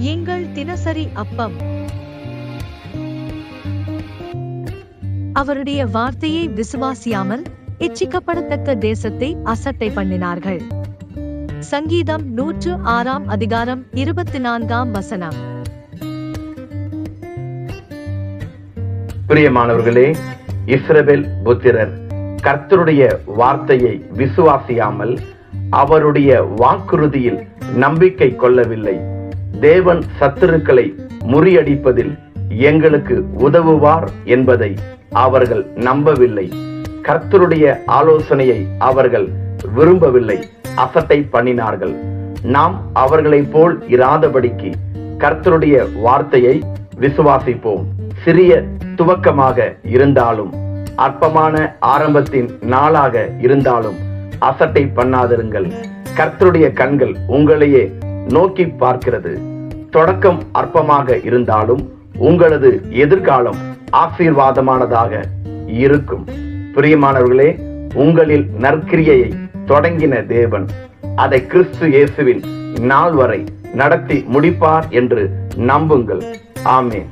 எங்கள் தினசரி அப்பம். அவருடைய வார்த்தையை விசுவாசியாமல் இச்சிக்கப்படத்தக்க தேசத்தை அசட்டை பண்ணினார்கள். சங்கீதம் நூற்று ஆறாம் அதிகாரம் இருபத்தி நான்காம் வசனம். பிரியமானவர்களே இஸ்ரவேல் புத்திரர் கர்த்தருடைய வார்த்தையை விசுவாசியாமல் அவருடைய வாக்குறுதியில் நம்பிக்கை கொள்ளவில்லை. தேவன் சத்துருக்களை முறியடிப்பதில் எங்களுக்கு உதவுவார் என்பதை அவர்கள் நம்பவில்லை. கர்த்தருடைய ஆலோசனையை அவர்கள் விரும்பவில்லை. அசட்டை பண்ணினார்கள். நாம் அவர்களைப் போல் இராதபடிக்கு கர்த்தருடைய வார்த்தையை விசுவாசிப்போம். சிறிய துவக்கமாக இருந்தாலும் அற்பமான ஆரம்பத்தின் நாளாக இருந்தாலும் அசட்டை பண்ணாதிருங்கள். கர்த்தருடைய கண்கள் உங்களையே நோக்கி பார்க்கிறது. தொடக்கம் அற்பமாக இருந்தாலும் உங்களது எதிர்காலம் ஆசீர்வாதமானதாக இருக்கும். பிரியமானவர்களே உங்களில் நற்கிரியையை தொடங்கின தேவன் அதை கிறிஸ்து இயேசுவின் நாள் வரை நடத்தி முடிப்பார் என்று நம்புங்கள். ஆமேன்.